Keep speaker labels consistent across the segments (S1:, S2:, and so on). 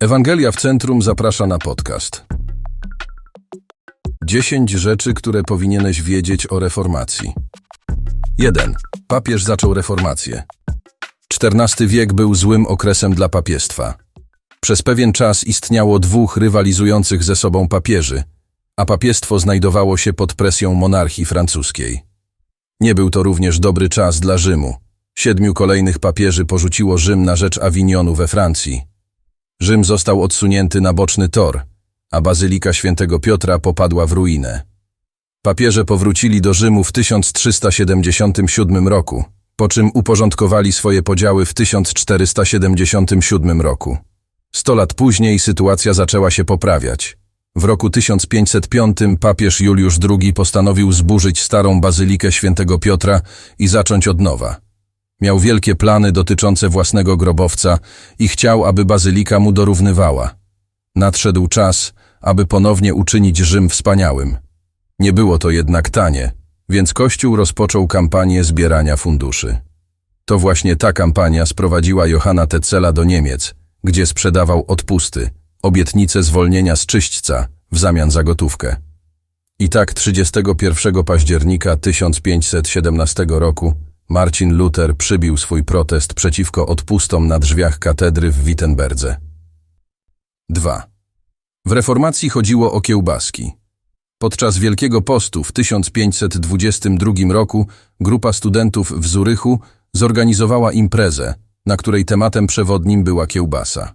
S1: Ewangelia w Centrum zaprasza na podcast. 10 rzeczy, które powinieneś wiedzieć o reformacji. 1. Papież zaczął reformację. XIV wiek był złym okresem dla papiestwa. Przez pewien czas istniało dwóch rywalizujących ze sobą papieży, a papiestwo znajdowało się pod presją monarchii francuskiej. Nie był to również dobry czas dla Rzymu. Siedmiu kolejnych papieży porzuciło Rzym na rzecz Awinionu we Francji. Rzym został odsunięty na boczny tor, a bazylika świętego Piotra popadła w ruinę. Papieże powrócili do Rzymu w 1377 roku, po czym uporządkowali swoje podziały w 1477 roku. Sto lat później sytuacja zaczęła się poprawiać. W roku 1505 papież Juliusz II postanowił zburzyć starą bazylikę świętego Piotra i zacząć od nowa. Miał wielkie plany dotyczące własnego grobowca i chciał, aby bazylika mu dorównywała. Nadszedł czas, aby ponownie uczynić Rzym wspaniałym. Nie było to jednak tanie, więc Kościół rozpoczął kampanię zbierania funduszy. To właśnie ta kampania sprowadziła Johanna Tetzela do Niemiec, gdzie sprzedawał odpusty, obietnicę zwolnienia z czyśćca w zamian za gotówkę. I tak 31 października 1517 roku Marcin Luther przybił swój protest przeciwko odpustom na drzwiach katedry w Wittenberdze. 2. W reformacji chodziło o kiełbaski. Podczas Wielkiego Postu w 1522 roku grupa studentów w Zurychu zorganizowała imprezę, na której tematem przewodnim była kiełbasa.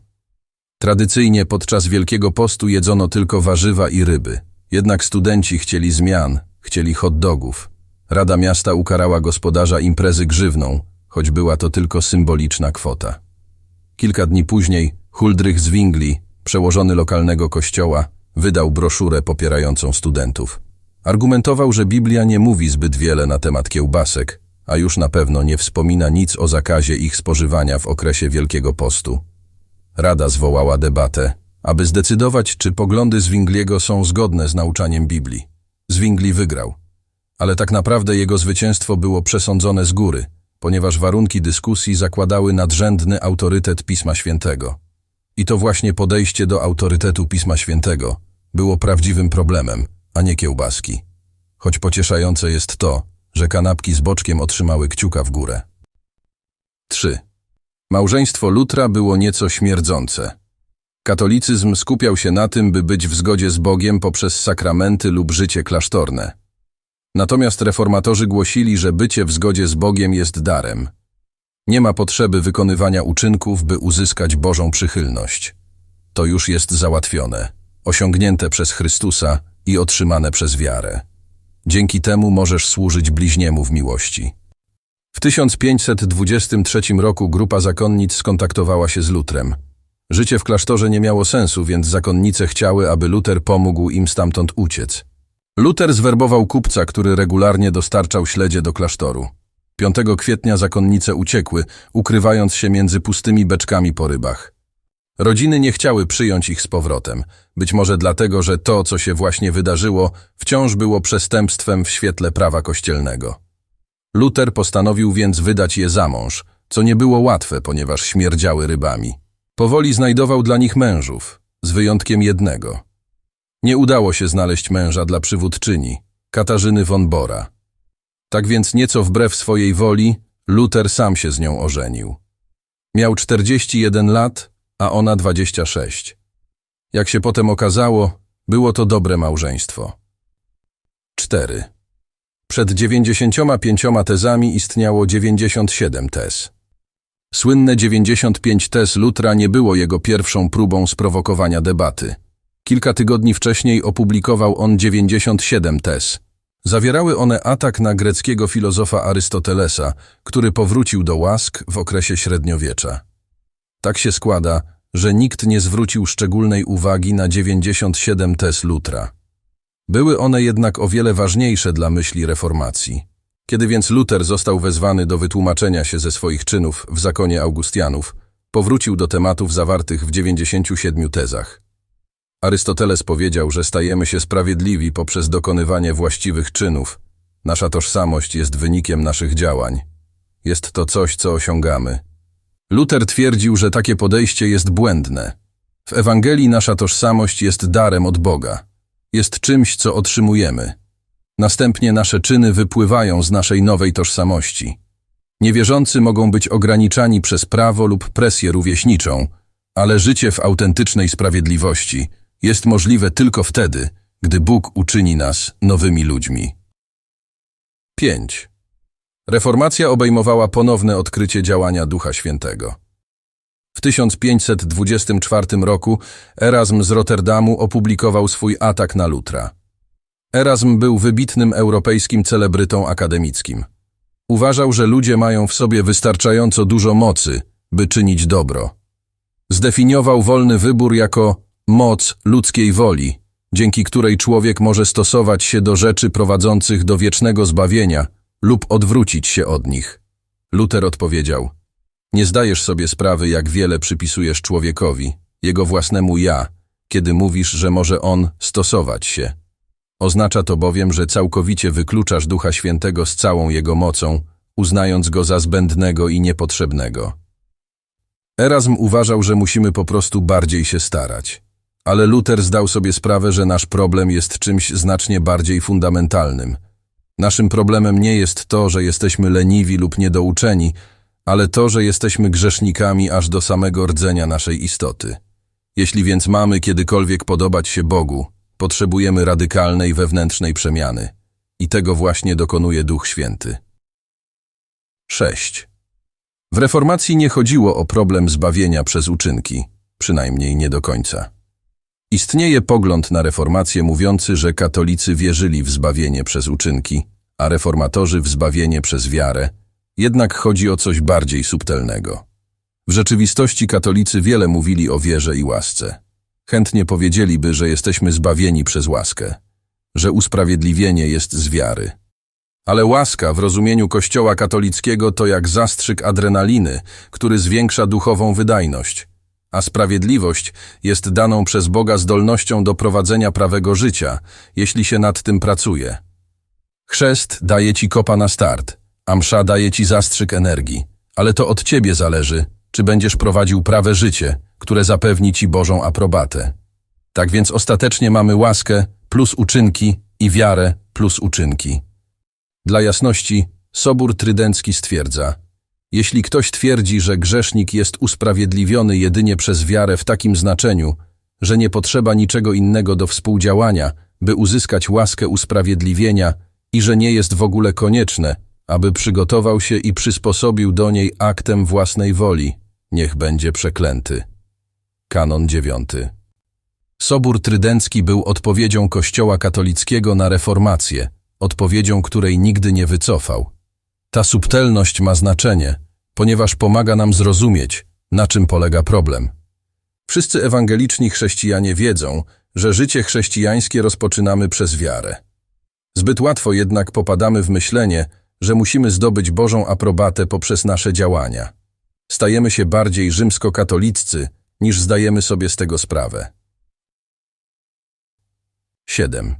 S1: Tradycyjnie podczas Wielkiego Postu jedzono tylko warzywa i ryby. Jednak studenci chcieli zmian, chcieli hot dogów. Rada Miasta ukarała gospodarza imprezy grzywną, choć była to tylko symboliczna kwota. Kilka dni później Huldrych z Wingli, przełożony lokalnego kościoła, wydał broszurę popierającą studentów. Argumentował, że Biblia nie mówi zbyt wiele na temat kiełbasek, a już na pewno nie wspomina nic o zakazie ich spożywania w okresie Wielkiego Postu. Rada zwołała debatę, aby zdecydować, czy poglądy Zwingliego są zgodne z nauczaniem Biblii. Zwingli wygrał, ale tak naprawdę jego zwycięstwo było przesądzone z góry, ponieważ warunki dyskusji zakładały nadrzędny autorytet Pisma Świętego. I to właśnie podejście do autorytetu Pisma Świętego było prawdziwym problemem, a nie kiełbaski. Choć pocieszające jest to, że kanapki z boczkiem otrzymały kciuka w górę. 3. Małżeństwo Lutra było nieco śmierdzące. Katolicyzm skupiał się na tym, by być w zgodzie z Bogiem poprzez sakramenty lub życie klasztorne. Natomiast reformatorzy głosili, że bycie w zgodzie z Bogiem jest darem. Nie ma potrzeby wykonywania uczynków, by uzyskać Bożą przychylność. To już jest załatwione, osiągnięte przez Chrystusa i otrzymane przez wiarę. Dzięki temu możesz służyć bliźniemu w miłości. W 1523 roku grupa zakonnic skontaktowała się z Lutrem. Życie w klasztorze nie miało sensu, więc zakonnice chciały, aby Luter pomógł im stamtąd uciec. Luter zwerbował kupca, który regularnie dostarczał śledzie do klasztoru. 5 kwietnia zakonnice uciekły, ukrywając się między pustymi beczkami po rybach. Rodziny nie chciały przyjąć ich z powrotem, być może dlatego, że to, co się właśnie wydarzyło, wciąż było przestępstwem w świetle prawa kościelnego. Luter postanowił więc wydać je za mąż, co nie było łatwe, ponieważ śmierdziały rybami. Powoli znajdował dla nich mężów, z wyjątkiem jednego. Nie udało się znaleźć męża dla przywódczyni, Katarzyny von Bora. Tak więc nieco wbrew swojej woli, Luter sam się z nią ożenił. Miał 41 lat, a ona 26. Jak się potem okazało, było to dobre małżeństwo. 4. Przed 95 tezami istniało 97 tez. Słynne 95 tez Lutra nie było jego pierwszą próbą sprowokowania debaty. Kilka tygodni wcześniej opublikował on 97 tez. Zawierały one atak na greckiego filozofa Arystotelesa, który powrócił do łask w okresie średniowiecza. Tak się składa, że nikt nie zwrócił szczególnej uwagi na 97 tez Lutra. Były one jednak o wiele ważniejsze dla myśli reformacji. Kiedy więc Luter został wezwany do wytłumaczenia się ze swoich czynów w zakonie Augustianów, powrócił do tematów zawartych w 97 tezach. Arystoteles powiedział, że stajemy się sprawiedliwi poprzez dokonywanie właściwych czynów. Nasza tożsamość jest wynikiem naszych działań. Jest to coś, co osiągamy. Luter twierdził, że takie podejście jest błędne. W Ewangelii nasza tożsamość jest darem od Boga. Jest czymś, co otrzymujemy. Następnie nasze czyny wypływają z naszej nowej tożsamości. Niewierzący mogą być ograniczani przez prawo lub presję rówieśniczą, ale życie w autentycznej sprawiedliwości jest możliwe tylko wtedy, gdy Bóg uczyni nas nowymi ludźmi. 5. Reformacja obejmowała ponowne odkrycie działania Ducha Świętego. W 1524 roku Erasm z Rotterdamu opublikował swój atak na Lutra. Erasm był wybitnym europejskim celebrytą akademickim. Uważał, że ludzie mają w sobie wystarczająco dużo mocy, by czynić dobro. Zdefiniował wolny wybór jako moc ludzkiej woli, dzięki której człowiek może stosować się do rzeczy prowadzących do wiecznego zbawienia lub odwrócić się od nich. Luter odpowiedział: Nie zdajesz sobie sprawy, jak wiele przypisujesz człowiekowi, jego własnemu ja, kiedy mówisz, że może on stosować się. Oznacza to bowiem, że całkowicie wykluczasz Ducha Świętego z całą jego mocą, uznając go za zbędnego i niepotrzebnego. Erasm uważał, że musimy po prostu bardziej się starać. Ale Luther zdał sobie sprawę, że nasz problem jest czymś znacznie bardziej fundamentalnym. Naszym problemem nie jest to, że jesteśmy leniwi lub niedouczeni, ale to, że jesteśmy grzesznikami aż do samego rdzenia naszej istoty. Jeśli więc mamy kiedykolwiek podobać się Bogu, potrzebujemy radykalnej wewnętrznej przemiany. I tego właśnie dokonuje Duch Święty. 6. W reformacji nie chodziło o problem zbawienia przez uczynki, przynajmniej nie do końca. Istnieje pogląd na reformację mówiący, że katolicy wierzyli w zbawienie przez uczynki, a reformatorzy w zbawienie przez wiarę, jednak chodzi o coś bardziej subtelnego. W rzeczywistości katolicy wiele mówili o wierze i łasce. Chętnie powiedzieliby, że jesteśmy zbawieni przez łaskę, że usprawiedliwienie jest z wiary. Ale łaska w rozumieniu Kościoła katolickiego to jak zastrzyk adrenaliny, który zwiększa duchową wydajność, a sprawiedliwość jest daną przez Boga zdolnością do prowadzenia prawego życia, jeśli się nad tym pracuje. Chrzest daje ci kopa na start, a msza daje ci zastrzyk energii, ale to od ciebie zależy, czy będziesz prowadził prawe życie, które zapewni ci Bożą aprobatę. Tak więc ostatecznie mamy łaskę plus uczynki i wiarę plus uczynki. Dla jasności, Sobór Trydencki stwierdza, jeśli ktoś twierdzi, że grzesznik jest usprawiedliwiony jedynie przez wiarę w takim znaczeniu, że nie potrzeba niczego innego do współdziałania, by uzyskać łaskę usprawiedliwienia i że nie jest w ogóle konieczne, aby przygotował się i przysposobił do niej aktem własnej woli, niech będzie przeklęty. Kanon 9. Sobór Trydencki był odpowiedzią Kościoła katolickiego na reformację, odpowiedzią której nigdy nie wycofał. Ta subtelność ma znaczenie, ponieważ pomaga nam zrozumieć, na czym polega problem. Wszyscy ewangeliczni chrześcijanie wiedzą, że życie chrześcijańskie rozpoczynamy przez wiarę. Zbyt łatwo jednak popadamy w myślenie, że musimy zdobyć Bożą aprobatę poprzez nasze działania. Stajemy się bardziej rzymskokatoliccy, niż zdajemy sobie z tego sprawę. 7.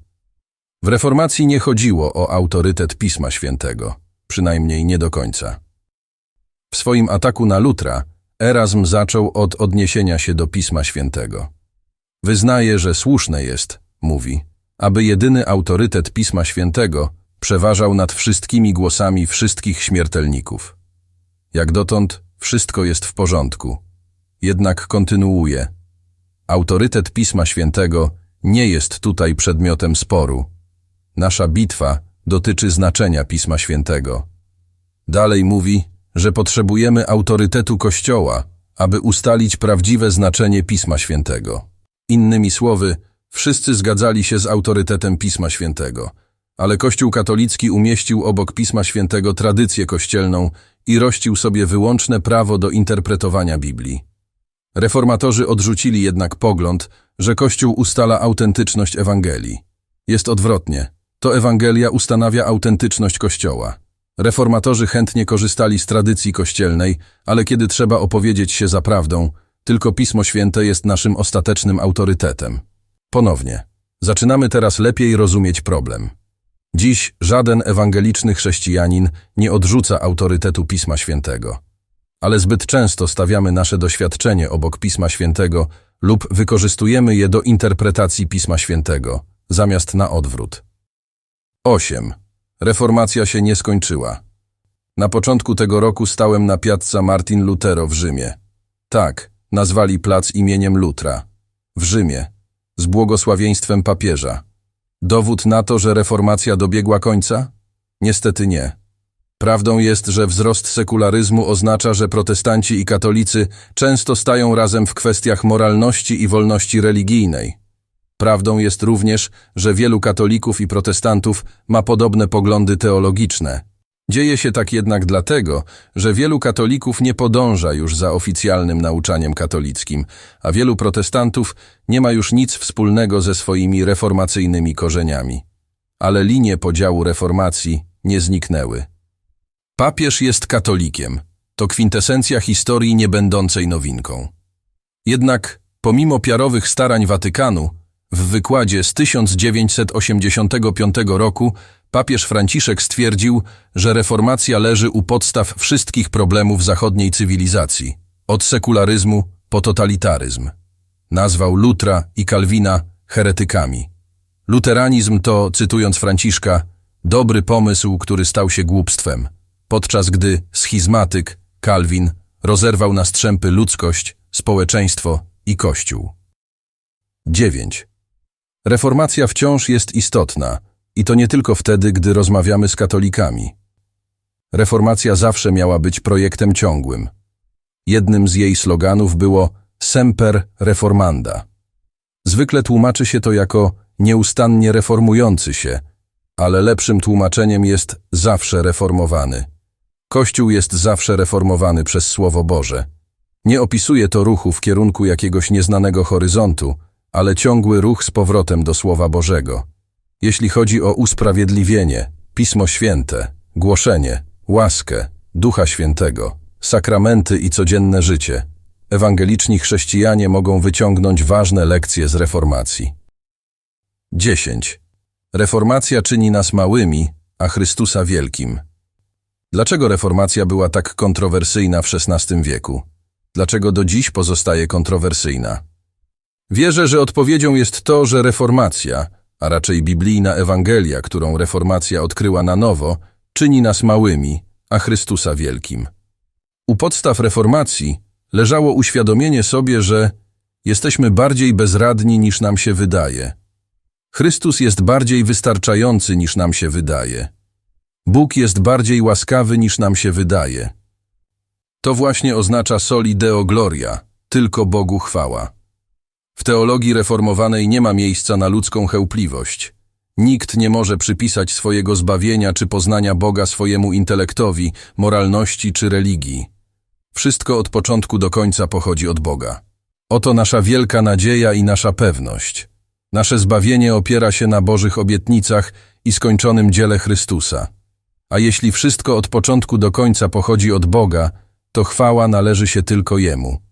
S1: W reformacji nie chodziło o autorytet Pisma Świętego, przynajmniej nie do końca. W swoim ataku na Lutra Erasm zaczął od odniesienia się do Pisma Świętego. Wyznaje, że słuszne jest, mówi, aby jedyny autorytet Pisma Świętego przeważał nad wszystkimi głosami wszystkich śmiertelników. Jak dotąd wszystko jest w porządku. Jednak kontynuuje. Autorytet Pisma Świętego nie jest tutaj przedmiotem sporu. Nasza bitwa dotyczy znaczenia Pisma Świętego. Dalej mówi, że potrzebujemy autorytetu Kościoła, aby ustalić prawdziwe znaczenie Pisma Świętego. Innymi słowy, wszyscy zgadzali się z autorytetem Pisma Świętego, ale Kościół katolicki umieścił obok Pisma Świętego tradycję kościelną i rościł sobie wyłączne prawo do interpretowania Biblii. Reformatorzy odrzucili jednak pogląd, że Kościół ustala autentyczność Ewangelii. Jest odwrotnie. To Ewangelia ustanawia autentyczność Kościoła. Reformatorzy chętnie korzystali z tradycji kościelnej, ale kiedy trzeba opowiedzieć się za prawdą, tylko Pismo Święte jest naszym ostatecznym autorytetem. Ponownie. Zaczynamy teraz lepiej rozumieć problem. Dziś żaden ewangeliczny chrześcijanin nie odrzuca autorytetu Pisma Świętego. ale zbyt często stawiamy nasze doświadczenie obok Pisma Świętego lub wykorzystujemy je do interpretacji Pisma Świętego, zamiast na odwrót. 8. Reformacja się nie skończyła. Na początku tego roku stałem na piazza Martin Lutero w Rzymie. Tak, nazwali plac imieniem Lutra. W Rzymie, z błogosławieństwem papieża. Dowód na to, że reformacja dobiegła końca? Niestety nie. Prawdą jest, że wzrost sekularyzmu oznacza, że protestanci i katolicy często stają razem w kwestiach moralności i wolności religijnej. Prawdą jest również, że wielu katolików i protestantów ma podobne poglądy teologiczne. Dzieje się tak jednak dlatego, że wielu katolików nie podąża już za oficjalnym nauczaniem katolickim, a wielu protestantów nie ma już nic wspólnego ze swoimi reformacyjnymi korzeniami. Ale linie podziału reformacji nie zniknęły. Papież jest katolikiem. To kwintesencja historii niebędącej nowinką. Jednak, pomimo piarowych starań Watykanu, w wykładzie z 1985 roku papież Franciszek stwierdził, że reformacja leży u podstaw wszystkich problemów zachodniej cywilizacji, od sekularyzmu po totalitaryzm. Nazwał Lutra i Kalwina heretykami. Luteranizm to, cytując Franciszka, dobry pomysł, który stał się głupstwem, podczas gdy schizmatyk, Kalwin, rozerwał na strzępy ludzkość, społeczeństwo i Kościół. 9. Reformacja wciąż jest istotna i to nie tylko wtedy, gdy rozmawiamy z katolikami. Reformacja zawsze miała być projektem ciągłym. Jednym z jej sloganów było Semper Reformanda. Zwykle tłumaczy się to jako nieustannie reformujący się, ale lepszym tłumaczeniem jest zawsze reformowany. Kościół jest zawsze reformowany przez Słowo Boże. Nie opisuje to ruchu w kierunku jakiegoś nieznanego horyzontu, ale ciągły ruch z powrotem do Słowa Bożego. Jeśli chodzi o usprawiedliwienie, Pismo Święte, głoszenie, łaskę, Ducha Świętego, sakramenty i codzienne życie, ewangeliczni chrześcijanie mogą wyciągnąć ważne lekcje z reformacji. 10. Reformacja czyni nas małymi, a Chrystusa wielkim. Dlaczego reformacja była tak kontrowersyjna w XVI wieku? Dlaczego do dziś pozostaje kontrowersyjna? Wierzę, że odpowiedzią jest to, że reformacja, a raczej biblijna Ewangelia, którą reformacja odkryła na nowo, czyni nas małymi, a Chrystusa wielkim. U podstaw reformacji leżało uświadomienie sobie, że jesteśmy bardziej bezradni niż nam się wydaje. Chrystus jest bardziej wystarczający niż nam się wydaje. Bóg jest bardziej łaskawy niż nam się wydaje. To właśnie oznacza soli deo gloria, tylko Bogu chwała. W teologii reformowanej nie ma miejsca na ludzką chełpliwość. Nikt nie może przypisać swojego zbawienia czy poznania Boga swojemu intelektowi, moralności czy religii. Wszystko od początku do końca pochodzi od Boga. Oto nasza wielka nadzieja i nasza pewność. Nasze zbawienie opiera się na Bożych obietnicach i skończonym dziele Chrystusa. A jeśli wszystko od początku do końca pochodzi od Boga, to chwała należy się tylko Jemu.